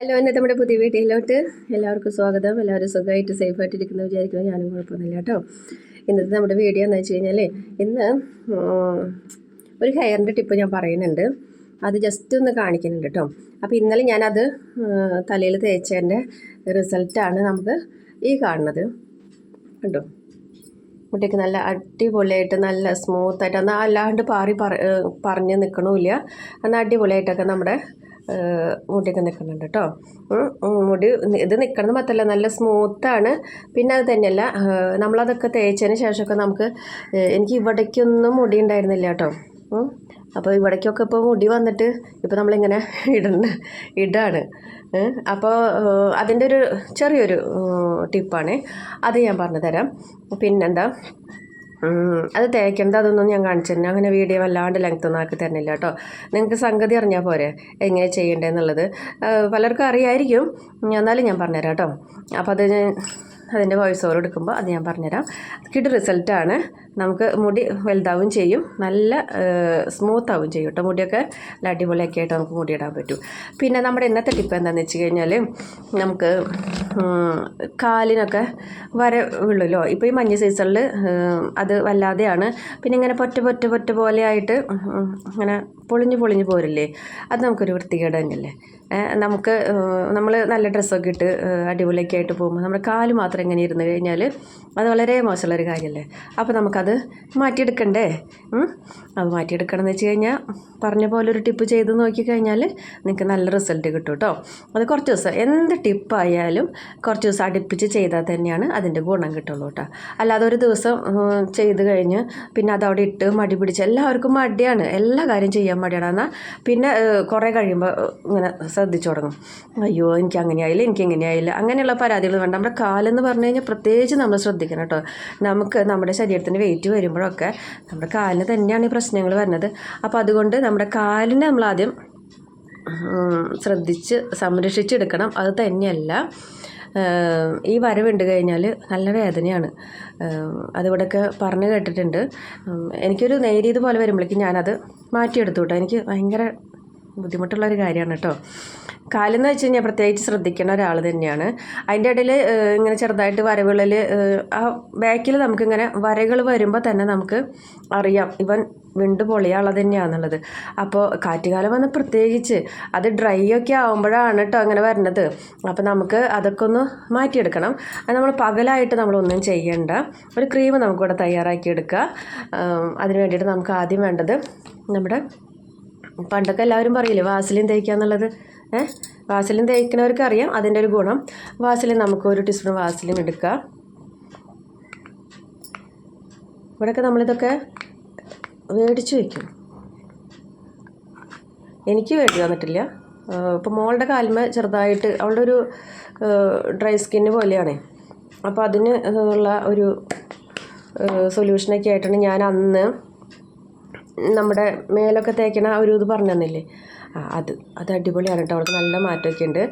Hello എന്നെ നമ്മുടെ പുതിയ വീട്ടിലോട്ട് എല്ലാവർക്കും സ്വാഗതം. എല്ലാവരും സുഖമായിട്ട് സേഫായിട്ട് ഇരിക്കുന്നു വിചാരിക്കുന്നു. ഞാനും കുഴപ്പമൊന്നുമില്ല കേട്ടോ. ഇന്നത്തെ നമ്മുടെ വീഡിയോ എന്ന് വെച്ച് കഴിഞ്ഞാൽ ഇന്ന് ഒരു ഹെയറിന്റെ ടിപ്പ് ഞാൻ പറയുന്നുണ്ട്. അത് ജസ്റ്റ് ഒന്ന് കാണിക്കുന്നുണ്ട് കേട്ടോ. അപ്പോൾ ഇന്നലെ ഞാനത് തലയിൽ തേച്ചതിന്റെ റിസൾട്ടാണ് നമുക്ക് ഈ കാണുന്നത്. കണ്ടോ? മുട്ടയ്ക്ക് നല്ല അടിപൊളിയായിട്ട് നല്ല സ്മൂത്തായിട്ട് എന്നാൽ അല്ലാണ്ട് പാറി പറ പറഞ്ഞ് നിൽക്കണമില്ല എന്നാൽ അടിപൊളിയായിട്ടൊക്കെ നമ്മുടെ മുടിയൊക്കെ നിൽക്കുന്നുണ്ട് കേട്ടോ. മുടി ഇത് നിൽക്കണമെന്ന് മാത്രമല്ല നല്ല സ്മൂത്താണ് പിന്നെ അത് തന്നെയല്ല നമ്മളതൊക്കെ തേച്ചതിന് ശേഷമൊക്കെ നമുക്ക് എനിക്ക് ഇവിടേക്കൊന്നും മുടി ഉണ്ടായിരുന്നില്ല കേട്ടോ. അപ്പോൾ ഇവിടേക്കൊക്കെ ഇപ്പോൾ മുടി വന്നിട്ട് ഇപ്പോൾ നമ്മളിങ്ങനെ ഇടണ്ട ഇടാണ്. അപ്പോൾ അതിന്റെ ഒരു ചെറിയൊരു ടിപ്പാണ്. അത് ഞാൻ പറഞ്ഞു തരാം പിന്നെന്താ അത് തേക്കേണ്ടത് അതൊന്നും ഞാൻ കാണിച്ചിരുന്നു അങ്ങനെ വീഡിയോ വല്ലാണ്ട് ലെങ്ത് ഒന്നും ആക്കി തരുന്നില്ല കേട്ടോ. നിങ്ങൾക്ക് സംഗതി അറിഞ്ഞാൽ പോരെ എങ്ങനെ ചെയ്യേണ്ടതെന്നുള്ളത് പലർക്കും അറിയായിരിക്കും. എന്നാലും ഞാൻ പറഞ്ഞുതരാം കേട്ടോ. അപ്പോൾ അത് അതിന്റെ വോയിസ് ഓവർ എടുക്കുമ്പോൾ അത് ഞാൻ പറഞ്ഞുതരാം. കിഡ് റിസൾട്ടാണ് നമുക്ക് മുടി വലുതാവും ചെയ്യും. നല്ല സ്മൂത്ത് ആവും ചെയ്യും കേട്ടോ മുടിയൊക്കെ നല്ല അടിപൊളിയൊക്കെ ആയിട്ട് നമുക്ക് മുടിയിടാൻ പറ്റും. പിന്നെ നമ്മുടെ ഇന്നത്തെ ടിപ്പ് എന്താണെന്ന് വെച്ച് കഴിഞ്ഞാൽ നമുക്ക് കാലിനൊക്കെ വര വീഴുമല്ലോ ഇപ്പോൾ ഈ മഞ്ഞ സീസണിൽ അത് വല്ലാതെയാണ്. പിന്നെ ഇങ്ങനെ പൊറ്റ പൊറ്റ പൊറ്റ പോലെ ആയിട്ട് ഉം, ഇങ്ങനെ പൊളിഞ്ഞ് പൊളിഞ്ഞ് പോരില്ലേ അത് നമുക്കൊരു വൃത്തികേട് തന്നെയല്ലേ? നമുക്ക് നമ്മൾ നല്ല ഡ്രസ്സൊക്കെ ഇട്ട് അടിപൊളിയൊക്കെ ആയിട്ട് പോകുമ്പോൾ നമ്മുടെ കാൽ മാത്രം ഇങ്ങനെ ഇരുന്ന് കഴിഞ്ഞാൽ അത് വളരെ മോശമുള്ളൊരു കാര്യമല്ലേ അപ്പോൾ നമുക്കത് മാറ്റിയെടുക്കണ്ടേ? അത് മാറ്റിയെടുക്കണം എന്ന് വെച്ച് കഴിഞ്ഞാൽ പറഞ്ഞ പോലെ ഒരു ടിപ്പ് ചെയ്ത് നോക്കിക്കഴിഞ്ഞാൽ നിങ്ങൾക്ക് നല്ല റിസൾട്ട് കിട്ടും കേട്ടോ അത് കുറച്ച് ദിവസം എന്ത് ടിപ്പായാലും കുറച്ച് ദിവസം അടുപ്പിച്ച് ചെയ്താൽ തന്നെയാണ് അതിന്റെ ഗുണം കിട്ടുള്ളൂ കേട്ടോ അല്ലാതെ ഒരു ദിവസം ചെയ്ത് കഴിഞ്ഞ് പിന്നെ അത് അവിടെ ഇട്ട് മടി പിടിച്ച് എല്ലാവർക്കും മടിയാണ്. എല്ലാ കാര്യം ചെയ്യാൻ മടിയാണ്. എന്നാൽ പിന്നെ കുറേ കഴിയുമ്പോൾ ഇങ്ങനെ ശ്രദ്ധിച്ചു തുടങ്ങും. അയ്യോ എനിക്ക് അങ്ങനെ ആയില്ല എനിക്ക് ഇങ്ങനെയായില്ല അങ്ങനെയുള്ള പരാതികൾ വേണ്ട. നമ്മുടെ കാലെന്ന് പറഞ്ഞു കഴിഞ്ഞാൽ പ്രത്യേകിച്ച് നമ്മൾ ശ്രദ്ധിക്കണം കേട്ടോ നമുക്ക് നമ്മുടെ ശരീരത്തിന് വെയിറ്റ് വരുമ്പോഴൊക്കെ നമ്മുടെ കാലിന് തന്നെയാണ് ഈ പ്രശ്നങ്ങൾ വരുന്നത്. അപ്പോൾ അതുകൊണ്ട് നമ്മുടെ കാലിനെ നമ്മൾ ആദ്യം ശ്രദ്ധിച്ച് സംരക്ഷിച്ചെടുക്കണം. അത് തന്നെയല്ല ഈ വരവുണ്ട് കഴിഞ്ഞാൽ നല്ല വേദനയാണ്. അതിവിടെയൊക്കെ പറഞ്ഞു കേട്ടിട്ടുണ്ട്. എനിക്കൊരു നേരിയത് പോലെ വരുമ്പോഴേക്കും ഞാനത് മാറ്റിയെടുത്തു കേട്ടോ. എനിക്ക് ഭയങ്കര ബുദ്ധിമുട്ടുള്ളൊരു കാര്യമാണ് കേട്ടോ. കാലെന്ന് വെച്ച് കഴിഞ്ഞാൽ പ്രത്യേകിച്ച് ശ്രദ്ധിക്കേണ്ട ഒരാൾ തന്നെയാണ്. അതിന്റെ ഇടയിൽ ഇങ്ങനെ ചെറുതായിട്ട് വരവുകളിൽ ആ ബാക്കിൽ നമുക്കിങ്ങനെ വരകൾ വരുമ്പോൾ തന്നെ നമുക്ക് അറിയാം ഇവൻ വിണ്ട് പൊളിയാളത് തന്നെയാണെന്നുള്ളത് അപ്പോൾ കാറ്റുകാലം വന്ന് പ്രത്യേകിച്ച് അത് ഡ്രൈ ഒക്കെ ആകുമ്പോഴാണ് കേട്ടോ അങ്ങനെ വരുന്നത് അപ്പോൾ നമുക്ക് അതൊക്കെ ഒന്ന് മാറ്റിയെടുക്കണം. അത് നമ്മൾ പകലായിട്ട് നമ്മളൊന്നും ചെയ്യേണ്ട. ഒരു ക്രീം നമുക്കിവിടെ തയ്യാറാക്കി എടുക്കുക അതിന് വേണ്ടിയിട്ട് നമുക്ക് ആദ്യം വേണ്ടത് നമ്മുടെ പണ്ടൊക്കെ എല്ലാവരും പറയില്ലേ വാസലിൻ തേക്കുക എന്നുള്ളത്? ഏഹ് വാസലിൻ തേക്കുന്നവർക്ക് അറിയാം അതിന്റെ ഒരു ഗുണം. വാസലിൻ നമുക്ക് ഒരു ടീസ്പൂൺ വാസലിൻ എടുക്കുക ഇവിടെയൊക്കെ നമ്മളിതൊക്കെ മേടിച്ച് വയ്ക്കും എനിക്ക് വേണ്ടി തന്നിട്ടില്ല. ഇപ്പോൾ മോളുടെ കാൽമ ചെറുതായിട്ട് അവളുടെ ഒരു ഡ്രൈ സ്കിന്ന് പോലെയാണ്. അപ്പോൾ അതിന് ഉള്ള ഒരു സൊല്യൂഷനൊക്കെ ആയിട്ടാണ് ഞാൻ അന്ന് നമ്മുടെ മേലൊക്കെ തേക്കണ ഒരു ഇത് പറഞ്ഞു തന്നില്ലേ അത് അത് അടിപൊളിയാണ് കേട്ടോ. അവൾക്ക് നല്ല മാറ്റമൊക്കെ ഉണ്ട്.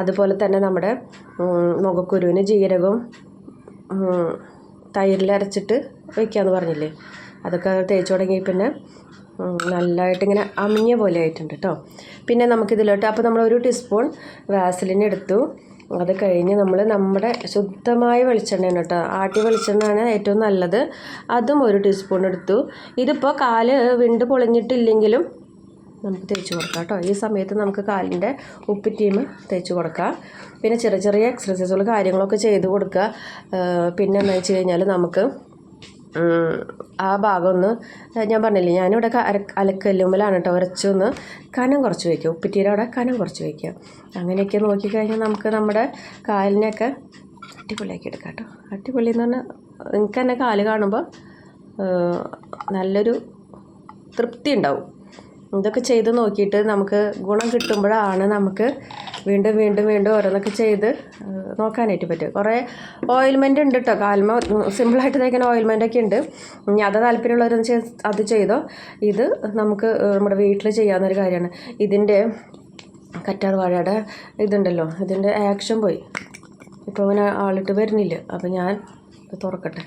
അതുപോലെ തന്നെ നമ്മുടെ മുഖക്കുരുവിന് ജീരകവും തൈരിലരച്ചിട്ട് അരച്ചിട്ട് വെക്കാമെന്ന് പറഞ്ഞില്ലേ? അതൊക്കെ തേച്ച് തുടങ്ങി പിന്നെ നല്ലതായിട്ട് ഇങ്ങനെ അമിഞ്ഞ പോലെ ആയിട്ടുണ്ട് കേട്ടോ. പിന്നെ നമുക്കിതിലോട്ട് അപ്പോൾ നമ്മൾ ഒരു ടീസ്പൂൺ വാസലിൻ എടുത്തു. അത് കഴിഞ്ഞ് നമ്മൾ നമ്മുടെ ശുദ്ധമായ വെളിച്ചെണ്ണയാണ് കേട്ടോ. ആട്ടി വെളിച്ചെണ്ണയാണ് ഏറ്റവും നല്ലത്. അതും ഒരു ടീസ്പൂൺ എടുത്തു. ഇതിപ്പോൾ കാൽ വിണ്ട് പൊളിഞ്ഞിട്ടില്ലെങ്കിലും നമുക്ക് തേച്ച് കൊടുക്കാം കേട്ടോ. ഈ സമയത്ത് നമുക്ക് കാലിന്റെ ഉപ്പിറ്റീമ് തേച്ച് കൊടുക്കാം. പിന്നെ ചെറിയ ചെറിയ എക്സസൈസുകൾ കാര്യങ്ങളൊക്കെ ചെയ്ത് കൊടുക്കുക. പിന്നെ എന്താ വെച്ച് കഴിഞ്ഞാൽ നമുക്ക് ആ ഭാഗം ഒന്ന് ഞാൻ പറഞ്ഞില്ലേ ഞാനിവിടെ അര അലക്കല്ലുമ്മലാണ് കേട്ടോ ഉരച്ചൊന്ന് കനം കുറച്ച് വയ്ക്കുക ഉപ്പിറ്റീരെ അവിടെ കനം കുറച്ച് വയ്ക്കുക അങ്ങനെയൊക്കെ നോക്കിക്കഴിഞ്ഞാൽ നമുക്ക് നമ്മുടെ കാലിനെയൊക്കെ അടിപൊളിയാക്കി എടുക്കാം കേട്ടോ. അടിപൊളി എന്ന് പറഞ്ഞാൽ നിങ്ങൾക്ക് തന്നെ കാൽ കാണുമ്പോൾ നല്ലൊരു തൃപ്തി ഉണ്ടാവും. ഇതൊക്കെ ചെയ്ത് നോക്കിയിട്ട് നമുക്ക് ഗുണം കിട്ടുമ്പോഴാണ് നമുക്ക് വീണ്ടും വീണ്ടും വീണ്ടും ഓരോന്നൊക്കെ ചെയ്ത് നോക്കാനായിട്ട് പറ്റും. കുറേ ഓയിൽമെന്റ് ഉണ്ട് കേട്ടോ കാൽമ സിമ്പിളായിട്ട് തേക്കുന്ന ഓയിൽമെന്റ് ഒക്കെ ഉണ്ട്. ഇനി അത് താല്പര്യമുള്ളവരൊന്ന് ചെയ് അത് ചെയ്തോ. ഇത് നമുക്ക് നമ്മുടെ വീട്ടിൽ ചെയ്യാവുന്നൊരു കാര്യമാണ്. ഇതിന്റെ കറ്റാർ വാഴയുടെ ഇതുണ്ടല്ലോ. ഇതിന്റെ ആക്ഷൻ പോയി. ഇപ്പോൾ അവന് ആളിട്ട് വരുന്നില്ല. അപ്പോൾ ഞാൻ ഇത് തുറക്കട്ടെ.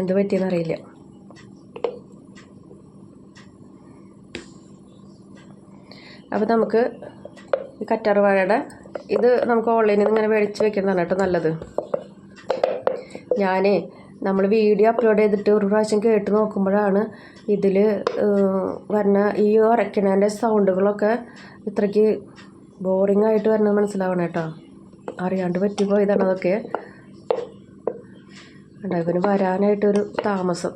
എന്ത് പറ്റിയെന്നറിയില്ല അപ്പോൾ നമുക്ക് ഈ കറ്റാർവാഴയുടെ ഇത് നമുക്ക് ഓൺലൈനിൽ നിന്ന് ഇങ്ങനെ മേടിച്ച് വെക്കുന്നതാണ് കേട്ടോ നല്ലത്. ഞാൻ നമ്മൾ വീഡിയോ അപ്ലോഡ് ചെയ്തിട്ട് ഒരു പ്രാവശ്യം കേട്ട് നോക്കുമ്പോഴാണ് ഇതിൽ വരുന്ന ഈ ഉറക്കണേന്റെ സൗണ്ടുകളൊക്കെ ഇത്രയ്ക്ക് ബോറിംഗ് ആയിട്ട് വരുന്നത് മനസ്സിലാവണം കേട്ടോ. അറിയാണ്ട് പറ്റിപ്പോയതാണ് അതൊക്കെ. കണ്ടോ ഇവന് വരാനായിട്ടൊരു താമസം.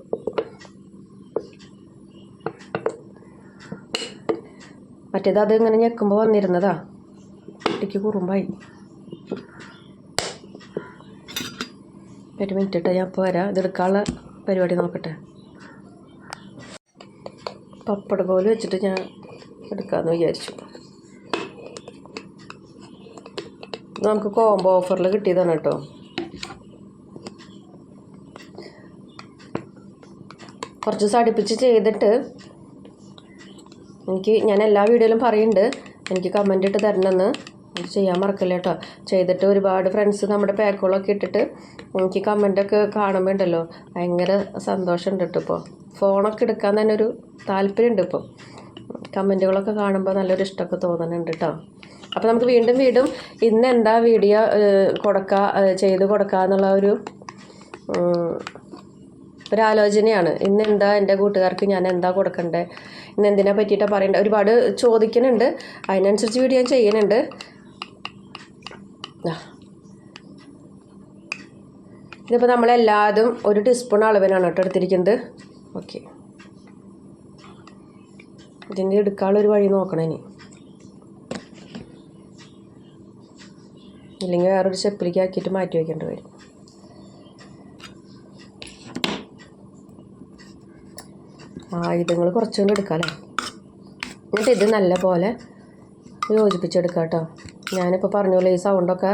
മറ്റേത് അത് ഇങ്ങനെ ഞെക്കുമ്പോൾ വന്നിരുന്നതാ. കുട്ടിക്ക് കുറുമ്പായി. ഒരു മിനിറ്റ് ഇട്ടോ ഞാൻ ഇപ്പോൾ വരാം. ഇതെടുക്കാനുള്ള പരിപാടി നോക്കട്ടെ. പപ്പട പോലെ വെച്ചിട്ട് ഞാൻ എടുക്കാമെന്ന് വിചാരിച്ചു. നമുക്ക് കോംബോ ഓഫറിൽ കിട്ടിയതാണ് കേട്ടോ. കുറച്ച് ദിവസം അടുപ്പിച്ച് ചെയ്തിട്ട് എനിക്ക് ഞാൻ എല്ലാ വീഡിയോയിലും പറയുന്നുണ്ട്. എനിക്ക് കമന്റ് ഇട്ട് തരണമെന്ന്. ചെയ്യാൻ മറക്കില്ല കേട്ടോ ചെയ്തിട്ട് ഒരുപാട് ഫ്രണ്ട്സ് നമ്മുടെ പാക്കുകളൊക്കെ ഇട്ടിട്ട് എനിക്ക് കമന്റൊക്കെ കാണുമ്പോൾ ഉണ്ടല്ലോ. ഭയങ്കര സന്തോഷമുണ്ട് കേട്ടോ ഇപ്പോൾ ഫോണൊക്കെ എടുക്കാൻ തന്നെ ഒരു താല്പര്യമുണ്ട് ഇപ്പോൾ കമന്റുകളൊക്കെ കാണുമ്പോൾ നല്ലൊരു ഇഷ്ടമൊക്കെ തോന്നുന്നുണ്ട് കേട്ടോ അപ്പോൾ നമുക്ക് വീണ്ടും വീണ്ടും ഇന്ന് എന്താ വീഡിയോ കൊടുക്കുക ചെയ്ത് കൊടുക്കുക എന്നുള്ള ഒരു ഒരാലോചനയാണ് ഇന്ന് എന്താ എന്റെ കൂട്ടുകാർക്ക് ഞാൻ എന്താ കൊടുക്കണ്ടേ? ഇന്ന് എന്തിനെ പറ്റിയിട്ടാണ് പറയേണ്ടത് ഒരുപാട് ചോദിക്കുന്നുണ്ട് അതിനനുസരിച്ച് വീഡിയോ ഞാൻ ചെയ്യുന്നുണ്ട്. ഇതിപ്പോൾ നമ്മളെല്ലാതും ഒരു ടീസ്പൂൺ അളവിനാണ് കേട്ടോ എടുത്തിരിക്കുന്നത്. ഓക്കെ. ഇതിന്റെ എടുക്കാനുള്ള ഒരു വഴി നോക്കണം ഇനി. ഇല്ലെങ്കിൽ വേറൊരു ചെപ്പിലേക്ക് ആക്കിയിട്ട് മാറ്റി വയ്ക്കേണ്ടി വരും. ആയുധങ്ങൾ കുറച്ചുകൊണ്ട് എടുക്കാം അല്ലേ എന്നിട്ട് ഇത് നല്ല പോലെ യോജിപ്പിച്ചെടുക്കാം കേട്ടോ ഞാനിപ്പോൾ പറഞ്ഞ പോലെ ഈ സൗണ്ടൊക്കെ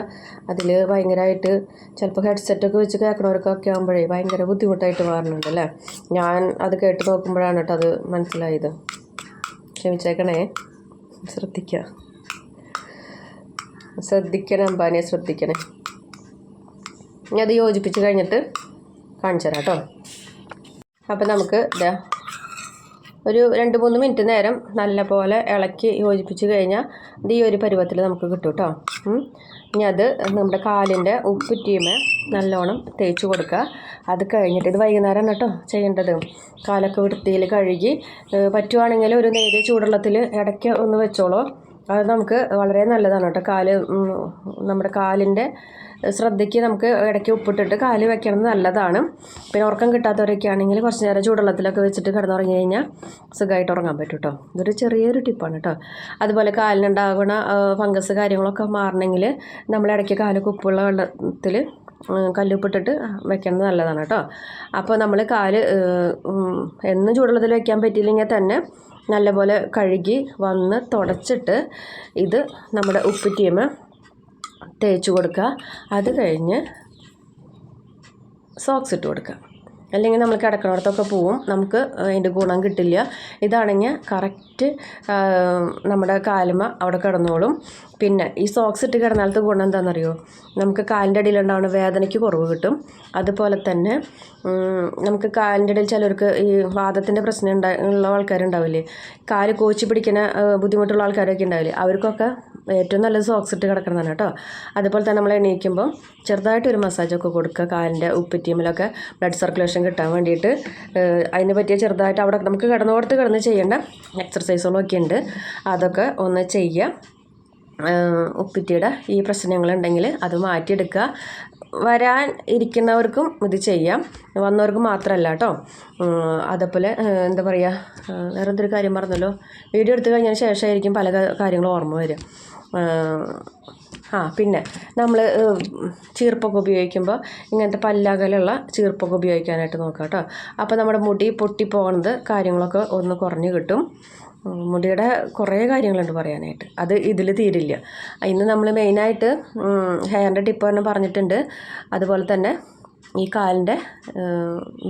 അതിൽ ഭയങ്കരമായിട്ട് ചിലപ്പോൾ ഹെഡ്സെറ്റൊക്കെ വെച്ച് കേൾക്കണവർക്കൊക്കെ ആകുമ്പോഴേ ഭയങ്കര ബുദ്ധിമുട്ടായിട്ട് മാറുന്നുണ്ട് അല്ലേ? ഞാൻ അത് കേട്ട് നോക്കുമ്പോഴാണ് കേട്ടോ അത് മനസ്സിലായത്. ക്ഷമിച്ചേക്കണേ. ശ്രദ്ധിക്കുക ശ്രദ്ധിക്കണേ അമ്പാനിയെ ശ്രദ്ധിക്കണേ. ഞാൻ അത് യോജിപ്പിച്ച് കഴിഞ്ഞിട്ട് കാണിച്ചു തരാം കേട്ടോ. അപ്പം നമുക്ക് ഇതാ ഒരു രണ്ട് മൂന്ന് മിനിറ്റ് നേരം നല്ല പോലെ ഇളക്കി യോജിപ്പിച്ച് കഴിഞ്ഞാൽ ഇത് ഈ ഒരു പരുവത്തിൽ നമുക്ക് കിട്ടും കേട്ടോ ഇനി അത് നമ്മുടെ കാലിന്റെ ഉപ്പുറ്റിയുമേ നല്ലോണം തേച്ച് കൊടുക്കുക. അത് കഴിഞ്ഞിട്ട് ഇത് വൈകുന്നേരം കേട്ടോ ചെയ്യേണ്ടത്. കാലൊക്കെ വൃത്തിയിൽ കഴുകി പറ്റുവാണെങ്കിൽ ഒരു നേരിയ ചൂടുള്ളത്തിൽ ഇടയ്ക്ക് ഒന്ന് വെച്ചോളൂ. അത് നമുക്ക് വളരെ നല്ലതാണ് കേട്ടോ കാൽ നമ്മുടെ കാലിന്റെ ശ്രദ്ധയ്ക്ക് നമുക്ക് ഇടയ്ക്ക് ഉപ്പിട്ടിട്ട് കാൽ വെക്കണത് നല്ലതാണ്. പിന്നെ ഉറക്കം കിട്ടാത്തവരൊക്കെ ആണെങ്കിൽ കുറച്ച് നേരം ചൂടുവെള്ളത്തിലൊക്കെ വെച്ചിട്ട് കിടന്നുറങ്ങി കഴിഞ്ഞാൽ സുഖമായിട്ട് ഉറങ്ങാൻ പറ്റും കേട്ടോ ഇതൊരു ചെറിയൊരു ടിപ്പാണ് കേട്ടോ അതുപോലെ കാലിനുണ്ടാകുന്ന ഫംഗസ് കാര്യങ്ങളൊക്കെ മാറണമെങ്കിൽ നമ്മൾ ഇടയ്ക്ക് കാലൊക്കെ ഉപ്പുള്ള വെള്ളത്തിൽ കല്ലുപ്പിട്ടിട്ട് വെക്കുന്നത് നല്ലതാണ് കേട്ടോ അപ്പോൾ നമ്മൾ കാൽ എന്നും ചൂടുവെള്ളത്തിൽ വെക്കാൻ പറ്റിയില്ലെങ്കിൽ തന്നെ നല്ലപോലെ കഴുകി വന്ന് തുടച്ചിട്ട് ഇത് നമ്മുടെ ഉപ്പിറ്റീമ തേച്ച് കൊടുക്കുക. അത് കഴിഞ്ഞ് സോക്സ് ഇട്ട് കൊടുക്കുക. അല്ലെങ്കിൽ നമ്മൾ കിടക്കണോടത്തൊക്കെ പോവും. നമുക്ക് അതിന്റെ ഗുണം കിട്ടില്ല. ഇതാണെങ്കിൽ കറക്റ്റ് നമ്മുടെ കാലുമ അവിടെ കിടന്നോളും. പിന്നെ ഈ സോക്സ് ഇട്ട് കിടന്നാലത്തെ ഗുണം എന്താണെന്നറിയോ? നമുക്ക് കാലിന്റെ അടിയിലുണ്ടാവുന്ന വേദനയ്ക്ക് കുറവ് കിട്ടും. അതുപോലെ തന്നെ നമുക്ക് കാലിന്റെ ഇടയിൽ ചിലർക്ക് ഈ വാദത്തിന്റെ പ്രശ്നം ഉണ്ടാ ഉള്ള ആൾക്കാരുണ്ടാവില്ലേ? കാൽ കോച്ചി പിടിക്കുന്ന ബുദ്ധിമുട്ടുള്ള ആൾക്കാരൊക്കെ ഉണ്ടാവില്ലേ? അവർക്കൊക്കെ ഏറ്റവും നല്ലത് സോക്സ് ഇട്ട് കിടക്കുന്നതാണ് കേട്ടോ. അതുപോലെ തന്നെ നമ്മൾ എണീക്കുമ്പോൾ ചെറുതായിട്ട് ഒരു മസാജൊക്കെ കൊടുക്കുക കാലിന്റെ ഉപ്പിറ്റീമിലൊക്കെ ബ്ലഡ് സർക്കുലേഷൻ കിട്ടാൻ വേണ്ടിയിട്ട് അതിനെ പറ്റിയ ചെറുതായിട്ട് അവിടെ നമുക്ക് കിടന്നോടത്ത് കിടന്ന് ചെയ്യേണ്ട എക്സർസൈസുകളൊക്കെ ഉണ്ട്. അതൊക്കെ ഒന്ന് ചെയ്യുക ഉപ്പിറ്റിയുടെ ഈ പ്രശ്നങ്ങളുണ്ടെങ്കിൽ അത് മാറ്റിയെടുക്കുക. വരാൻ ഇരിക്കുന്നവർക്കും ഇത് ചെയ്യാം. വന്നവർക്ക് മാത്രമല്ല കേട്ടോ. അതേപോലെ എന്താ പറയുക വേറെ എന്തൊരു കാര്യം പറഞ്ഞല്ലോ വീഡിയോ എടുത്തു കഴിഞ്ഞതിന് ശേഷമായിരിക്കും പല കാര്യങ്ങളും ഓർമ്മ വരും ഏഹ്, ആ പിന്നെ നമ്മൾ ചീർപ്പൊക്കെ ഉപയോഗിക്കുമ്പോൾ ഇങ്ങനത്തെ പല്ലകലുള്ള ചീർപ്പൊക്കെ ഉപയോഗിക്കാനായിട്ട് നോക്കാം കേട്ടോ. അപ്പോൾ നമ്മുടെ മുടി പൊട്ടിപ്പോകുന്നത് കാര്യങ്ങളൊക്കെ ഒന്ന് കുറഞ്ഞ് കിട്ടും. മുടിയുടെ കുറേ കാര്യങ്ങളുണ്ട് പറയാനായിട്ട്. അത് ഇതിൽ തീരില്ല. ഇന്ന് നമ്മൾ മെയിനായിട്ട് ഹെയറിന്റെ ടിപ്പ് തന്നെ പറഞ്ഞിട്ടുണ്ട്. അതുപോലെ തന്നെ ഈ കാലിന്റെ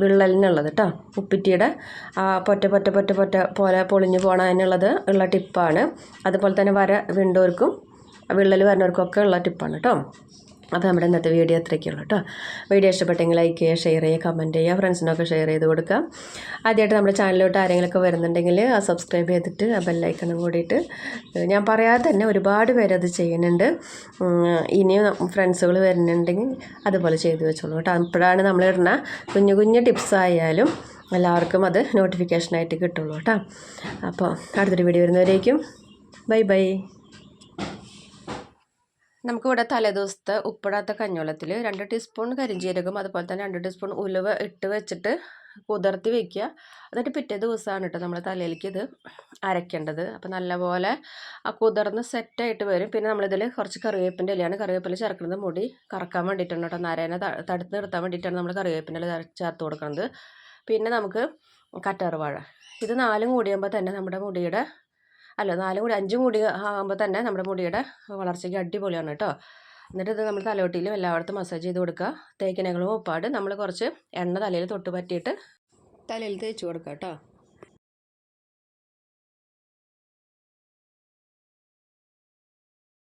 വിള്ളലിനുള്ളത് കേട്ടോ. ഉപ്പിറ്റിയുടെ ആ പൊറ്റ പൊറ്റ പൊറ്റ പൊറ്റ പോലെ പൊളിഞ്ഞു പോകണതിനുള്ളത് ഉള്ള ടിപ്പാണ്. അതുപോലെ തന്നെ വര വീണ്ടവർക്കും വിള്ളൽ വരുന്നവർക്കൊക്കെ ഉള്ള ടിപ്പാണ് കേട്ടോ അപ്പോൾ നമ്മുടെ ഇന്നത്തെ വീഡിയോ അത്രയ്ക്കുള്ളൂ കേട്ടോ വീഡിയോ ഇഷ്ടപ്പെട്ടെങ്കിൽ ലൈക്ക് ചെയ്യുക ഷെയർ ചെയ്യുക കമന്റ് ചെയ്യുക ഫ്രണ്ട്സിനൊക്കെ ഷെയർ ചെയ്ത് കൊടുക്കുക. ആദ്യമായിട്ട് നമ്മുടെ ചാനലിലോട്ട് ആരെങ്കിലുമൊക്കെ വരുന്നുണ്ടെങ്കിൽ സബ്സ്ക്രൈബ് ചെയ്തിട്ട് ആ ബെല്ലൈക്കണം കൂടിയിട്ട് ഞാൻ പറയാതെ തന്നെ ഒരുപാട് പേര് അത് ചെയ്യുന്നുണ്ട്. ഇനിയും ഫ്രണ്ട്സുകൾ വരുന്നുണ്ടെങ്കിൽ അതുപോലെ ചെയ്തു വെച്ചോളൂ കേട്ടോ അപ്പോഴാണ് നമ്മൾ ഇടുന്ന കുഞ്ഞു കുഞ്ഞു ടിപ്സ് ആയാലും എല്ലാവർക്കും അത് നോട്ടിഫിക്കേഷനായിട്ട് കിട്ടുള്ളൂ കേട്ടോ അപ്പോൾ അടുത്തൊരു വീഡിയോ വരുന്നവരേക്കും ബൈ ബൈ നമുക്കിവിടെ തലേദിവസത്തെ ഉപ്പിടാത്ത കഞ്ഞോളത്തിൽ രണ്ട് ടീസ്പൂൺ കരിഞ്ജീരകം അതുപോലെ തന്നെ രണ്ട് ടീസ്പൂൺ ഉലുവ ഇട്ട് വെച്ചിട്ട് കുതിർത്തി വെക്കുക. എന്നിട്ട് പിറ്റേ ദിവസമാണ് കേട്ടോ നമ്മൾ തലയിലേക്ക് ഇത് അരയ്ക്കേണ്ടത് അപ്പോൾ നല്ലപോലെ ആ കുതിർന്ന് സെറ്റായിട്ട് വരും. പിന്നെ നമ്മളിതിൽ കുറച്ച് കറിവേപ്പിന്റെ ഇലയാണ്. കറിവേപ്പില ചേർക്കുന്നത് മുടി കറക്കാൻ വേണ്ടിയിട്ടാണ് കേട്ടോ നാരായണ തടുത്ത് നിർത്താൻ വേണ്ടിയിട്ടാണ് നമ്മൾ കറിവേപ്പിന്റെ ഇല ചേർത്ത് കൊടുക്കുന്നത് പിന്നെ നമുക്ക് കറ്റാർവാഴ. ഇത് നാലും കൂടിയാകുമ്പോൾ തന്നെ നമ്മുടെ മുടിയുടെ അല്ല നാലും കൂടി അഞ്ചും കൂടി ആകുമ്പോൾ തന്നെ നമ്മുടെ മുടിയുടെ വളർച്ചയ്ക്ക് അടിപൊളിയാണ് കേട്ടോ. എന്നിട്ട് ഇത് നമ്മൾ തലയോട്ടിയിലും എല്ലായിടത്തും മസാജ് ചെയ്ത് കൊടുക്കുക. തേക്കിനകളും ഉപ്പാട്. നമ്മൾ കുറച്ച് എണ്ണ തലയിൽ തൊട്ട് പറ്റിയിട്ട് തലയിൽ തേച്ച് കൊടുക്കുക കേട്ടോ.